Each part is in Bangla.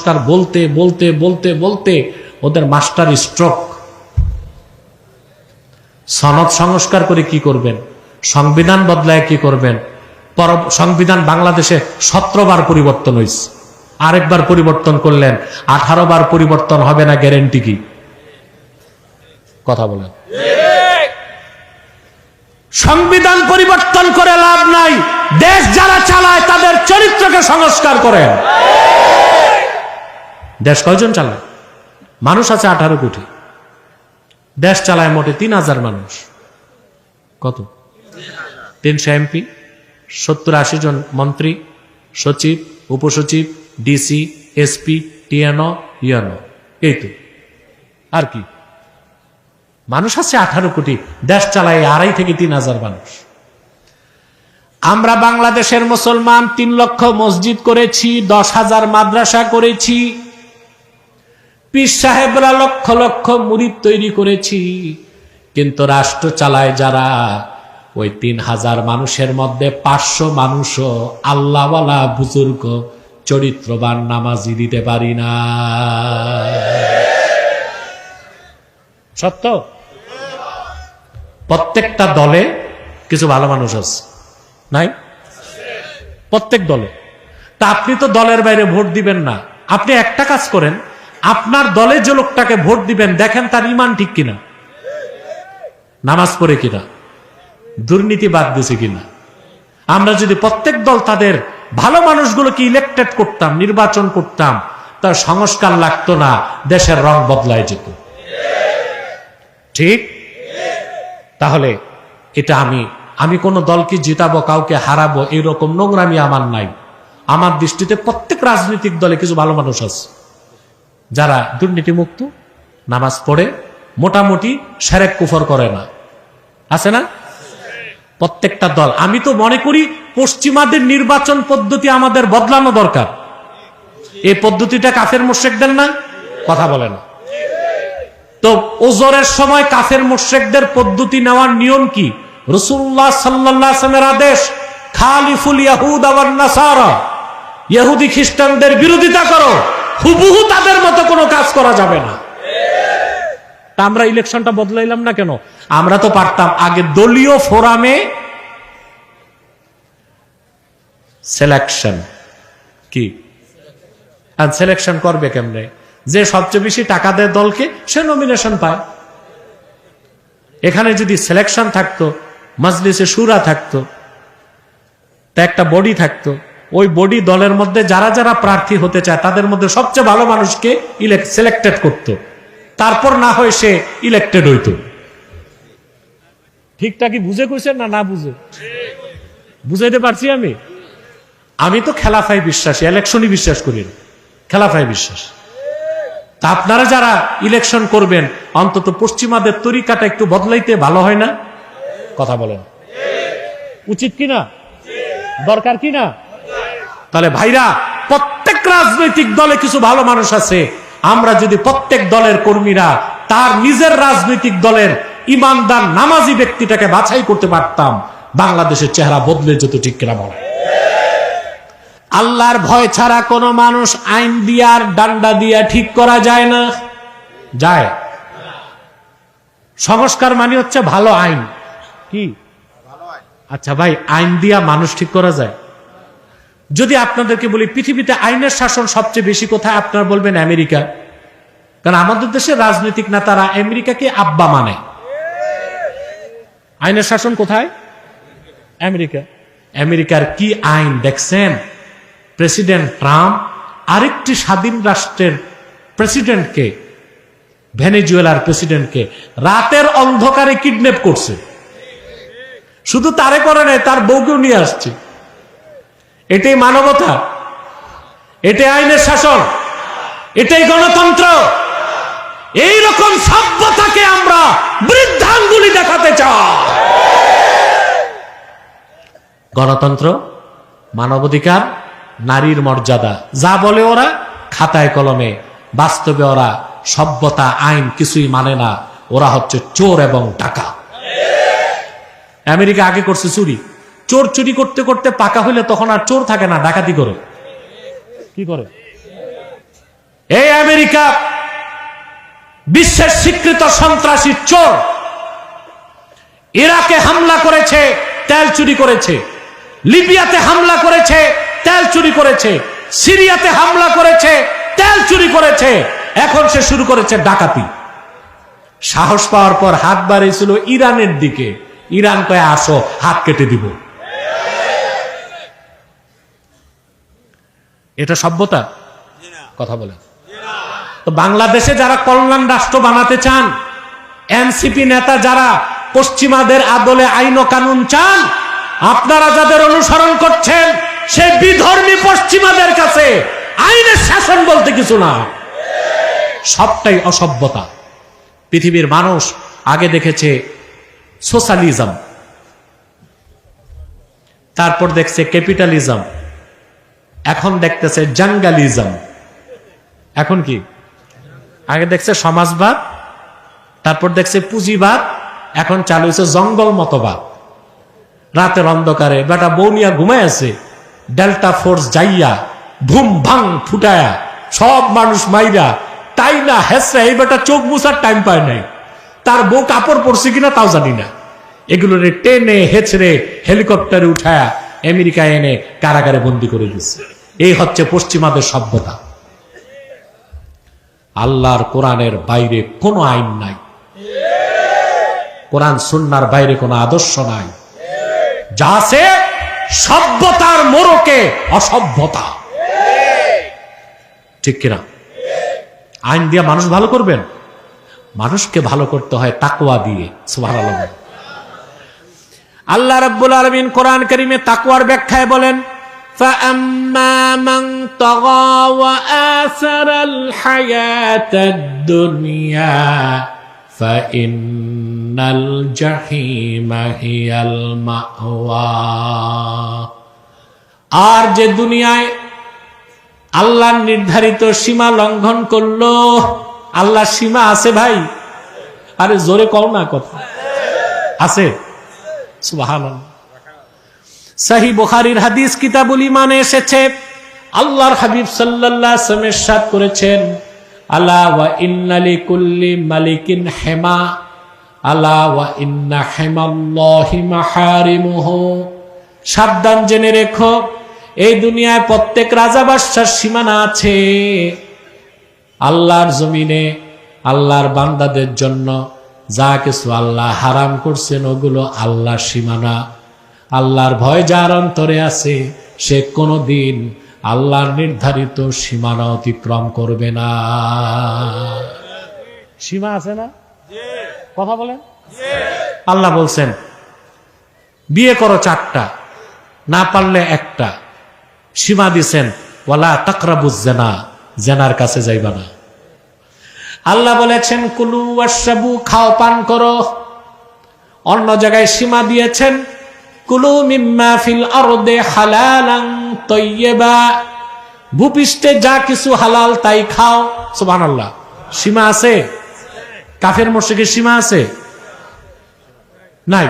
সংস্কার বলতে বলতে বলতে বলতে ওদের মাস্টার স্ট্রোক। সনদ সংস্কার করে কি করবেন? সংবিধান বদলায় কি করবেন? সংবিধান বাংলাদেশে সতেরো বার পরিবর্তন হয়েছে আরেকবার পরিবর্তন করলেন আঠারো বার পরিবর্তন হবে না গ্যারেন্টি কি? কথা বলেন। সংবিধান পরিবর্তন করে লাভ নাই। দেশ যারা চালায়, তাদের চরিত্রকে সংস্কার করেন। দেশ কয়জন চালায়? মানুষ আছে আঠারো কোটি। দেশ চালায় মোটে তিন হাজার মানুষ। কত? তিনশো এমপি, সত্তর আশি জন মন্ত্রী, সচিব, উপসচিব, ডিসি, এসপি, টিএনও, ইএনও। এই তো। আর কি? মানুষ আছে আঠারো কোটি, দেশ চালায় আড়াই থেকে তিন হাজার মানুষ। আমরা বাংলাদেশের মুসলমান তিন লক্ষ মসজিদ করেছি, দশ হাজার মাদ্রাসা করেছি পীর সাহেবরা লক্ষ লক্ষ মুরিদ তৈরি করেছি। কিন্তু রাষ্ট্র চালায় যারা, ওই তিন হাজার মানুষের মধ্যে পাঁচশো মানুষও আল্লাহওয়ালা বুজুর্গ, চরিত্রবান নামাজি দিতে পারি না। সত্য? প্রত্যেকটা দলে কিছু ভালো মানুষ আছে। নাই? প্রত্যেক দলে। তা আপনি তো দলের বাইরে ভোট দিবেন না। আপনি একটা কাজ করেন আপনার দলে যে লোকটাকে ভোট দিবেন, দেখেন তার ইমান ঠিক কিনা? নামাজ পড়ে কিনা? দুর্নীতি বাদ দিছে কিনা? আমরা যদি প্রত্যেক দল তাদের ভালো মানুষগুলোকে ইলেক্টেড করতাম, নির্বাচন করতাম, তার সংস্কার লাগতো না, দেশের রং বদলায় যেত। ঠিক? তাহলে এটা আমি আমি কোন দলকে জিতাবো, কাউকে হারাবো, এরকম নোংরামি আমার নাই। আমার দৃষ্টিতে প্রত্যেক রাজনৈতিক দলে কিছু ভালো মানুষ আছে। যারা দুর্নীতি মুক্ত নামাজ পড়ে, মোটামুটি সেরেক কুফর করে না। আছে না? প্রত্যেকটা দল। আমি তো মনে করি পশ্চিমাদের নির্বাচন পদ্ধতি আমাদের বদলানো দরকার। এই পদ্ধতিটা কাফের মোশেকদের না? কথা বলে না। তো ওজোরের সময় কাফের মোশেকদের পদ্ধতি নেওয়ার নিয়ম কি? রসুল্লাহ সাল্লামের আদেশ, খালিফুল ইয়াহুদ আবার ইহুদি খ্রিস্টানদের বিরোধিতা করো। হুবহু তাদের মতো কোনো কাজ করা যাবে না। আমরা ইলেকশনটা বদলাইলাম না কেন? আমরা তো পারতাম আগে দলীয় ফোরামে সিলেকশন কি? আর সিলেকশন করবে কেমনে? যে সবচেয়ে বেশি টাকা দেয় দলকে, সে নমিনেশন পায়। এখানে যদি সিলেকশন থাকতো, মজলিসে সুরা থাকতো, তা একটা বডি থাকতো। ওই বডি দলের মধ্যে যারা যারা প্রার্থী হতে চায়, তাদের মধ্যে সবচেয়ে ভালো মানুষকে সিলেক্টেড করত। তারপর না হয় সে ইলেক্টেড হইত। ঠিকটা কি বুঝে কইছেন না না বুঝে? বুঝাইতে পারছি আমি? আমি তো খেলাফাই বিশ্বাসী ইলেকশনই বিশ্বাস করি না। খেলাফাই বিশ্বাস। তা আপনারা যারা ইলেকশন করবেন, অন্তত পশ্চিমাদের তরিকাটা একটু বদলাইতে ভালো হয় না? কথা বলেন। উচিত কি না? দরকার কি না? তাহলে ভাইরা, প্রত্যেক রাজনৈতিক দলে কিছু ভালো মানুষ আছে। আমরা যদি প্রত্যেক দলের কর্মীরা তার নিজের রাজনৈতিক দলের ইমানদার, নামাজি ব্যক্তিটাকে বাছাই করতে পারতাম, বাংলাদেশের চেহারা বদলে যেত ঠিক কিনা বলে আল্লাহর ভয় ছাড়া কোনো মানুষ আইন দিয়ার ডান্ডা দিয়া ঠিক করা যায় না। যায়। সংস্কার মানে হচ্ছে ভালো আইন। কি? আচ্ছা ভাই, আইন দিয়া মানুষ ঠিক করা যায়। যদি আপনাদেরকে বলি, পৃথিবীতে আইনের শাসন সবচেয়ে বেশি কোথায়? আপনারা বলবেন আমেরিকা। কারণ আমাদের দেশের রাজনৈতিক নেতারা আমেরিকাকে আব্বা মানে। আইনের শাসন কোথায়? আমেরিকা। আমেরিকার কি আইন? দেখছেন? প্রেসিডেন্ট ট্রাম্প আরেকটি স্বাধীন রাষ্ট্রের প্রেসিডেন্টকে, ভেনেজুয়েলার প্রেসিডেন্টকে রাতের অন্ধকারে কিডন্যাপ করছে। শুধু তারে করে নাই, তার বউকেও নিয়ে আসছে। এটাই মানবতা। এটাই আইনের শাসন। এটাই গণতন্ত্র। এই রকম সভ্যতাকে আমরা বৃদ্ধাঙ্গুলি দেখাতে চাই। গণতন্ত্র, মানবাধিকার, নারীর মর্যাদা, যা বলে ওরা, খাতায় কলমে। বাস্তবে ওরা সভ্যতা, আইন কিছুই মানে না। ওরা হচ্ছে চোর এবং টাকা আমেরিকা আগে করছে চুরি। চোর চুরি করতে করতে পাকা হইলে তখন আর চোর থাকে না, ডাকাতি করে। কি করে? এই আমেরিকা, বিশ্বের স্বীকৃত সন্ত্রাসী চোর, ইরাকে হামলা করেছে, তেল চুরি করেছে। লিবিয়াতে হামলা করেছে, তেল চুরি করেছে। সিরিয়াতে হামলা করেছে, তেল চুরি করেছে। এখন সে শুরু করেছে ডাকাতি। সাহস পাওয়ার পর হাত বাড়িয়েছিল ইরানের দিকে। ইরান কয়ে, আসো, হাত কেটে দিব। এটা সভ্যতা? কথা বলে তো বাংলাদেশে যারা কল্যাণ রাষ্ট্র বানাতে চান এনসিপি নেতা যারা পশ্চিমাদের আদলে আইন ও কানুন চান আপনারা যাদের অনুসরণ করছেন সে বিধর্মী পশ্চিমাদের কাছে আইনের শাসন বলতে কিছু না। সবটাই অসভ্যতা। পৃথিবীর মানুষ আগে দেখেছে সোশ্যালিজম তারপর দেখছে ক্যাপিটালিজম। এখন দেখতেছে জাঙ্গালিজম। এখন কি? আগে দেখছে সমাজবাদ, তারপর দেখছে পুঁজিবাদ, এখন চালু হয়েছে জঙ্গল মতবাদ। রাতের অন্ধকারে বেটা বৌনিয়া ঘুমায় আছে, ডেল্টা ফোর্স যাইয়া ধুম ভাং ফুটায়া, সব মানুষ মাইরা, তাই না হেসরা, এই বেটা চোখ মুছার টাইম পায় নাই। তার বউ কাপড় পরছে কিনা তাও জানি না। এগুলো টেনে হেচড়ে হেলিকপ্টারে উঠায়া আমেরিকা এনে কারাগারে বন্দি করে দিচ্ছে এই হচ্ছে পশ্চিমাদের সভ্যতা। আল্লাহর কোরআনের বাইরে কোনো আইন নাই। কোরআন সুন্নার বাইরে কোনো আদর্শ নাই। যা আছে সভ্যতার মোড়কে অসভ্যতা। ঠিক কিনা? আইন দিয়ে মানুষ ভালো করবেন? মানুষকে ভালো করতে হয় তাকওয়া দিয়ে, সুবহানাল্লাহ। আল্লাহ রাব্বুল আলামিন কোরআন কারীমে তাকওয়ার ব্যাখ্যায় বলেন فأما من طغى وآثر الحياة الدنيا فإن الجحيم هي المأوى আর যে দুনিয়ায় আল্লাহ নির্ধারিত সীমা লঙ্ঘন করলো আল্লাহ সীমা আছে ভাই আরে জোরে কও না কথা আছে হাদিস কিতাবুল ইমানে এসেছে। আল্লাহর হাবিব সাল্লাল্লাহু আলাইহি করেছেন মালিকিন হেমা সাবধান জেনে রেখো, এই দুনিয়ায় প্রত্যেক রাজা বাদশার সীমানা আছে। আল্লাহর জমিনে, আল্লাহর বান্দাদের জন্য যা কিছু আল্লাহ হারাম করছেন ওগুলো আল্লাহর সীমানা। আল্লাহর ভয় যার অন্তরে আছে সে কোনো দিন আল্লাহর নির্ধারিত সীমানা অতিক্রম করবে না। সীমা আছে না? কথা বলেন। আল্লাহ বলছেন বিয়ে করো চারটা না পারলে একটা। সীমা দিছেন ওয়ালা তাকরাবুজ জেনা জেনার কাছে যাইবা না। আল্লাহ বলেছেন, কুলু ওয়াশরাবু, খাও, পান করো। অন্য জায়গায় সীমা দিয়েছেন, কুলু মিম্মা ফিল আরদে হালালান তৈয়বা। ভূপৃষ্ঠে যা কিছু হালাল, তাই খাও। সুবহানাল্লাহ। সীমা আছে? কাফের মুশরিকের সীমা আছে? নাই।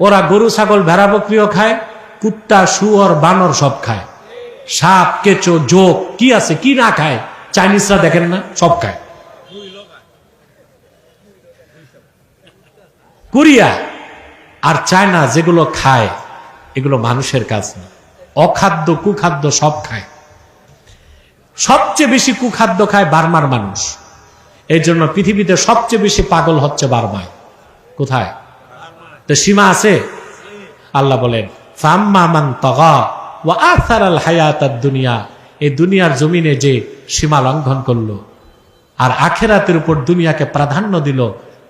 ওরা গরু, ছাগল, ভেড়া, বকরিও খায়, কুত্তা, শুয়োর, বানর সব খায়। সাপ, কেঁচো যোগ কি আছে, কি না খায়? চাইনিজরা দেখেন না, সব খায়। কোরিয়া আর চায়না যেগুলো খায়, এগুলো মানুষের কাজ না। অখাদ্য, কুখাদ্য সব খায়। সবচেয়ে বেশি কুখাদ্য খায় বার্মার মানুষ। এই জন্য পৃথিবীতে সবচেয়ে বেশি পাগল হচ্ছে বার্মায়। কোথায়? তো সীমা আছে? আল্লাহ বলেন ফাম্মামান তগা ওয়া আসার হায়াত দুনিয়া। এই দুনিয়ার জমিনে যে সীমা লঙ্ঘন করল, আর আখেরাতের উপর দুনিয়াকে প্রাধান্য দিল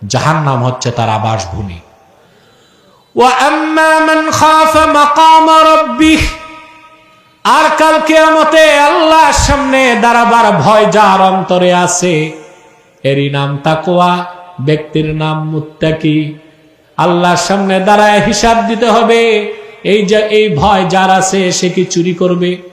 জাহান নাম হচ্ছে তার আবাস ভূমি আর কাল কেয়ামতে আল্লাহর সামনে দাঁড়াবার ভয় যার অন্তরে আছে, এরই নাম তাকোয়া ব্যক্তির নাম মুত্তাকি। আল্লাহর সামনে দাঁড়ায় হিসাব দিতে হবে, এই যে, এই ভয় যার আছে, সে কি চুরি করবে?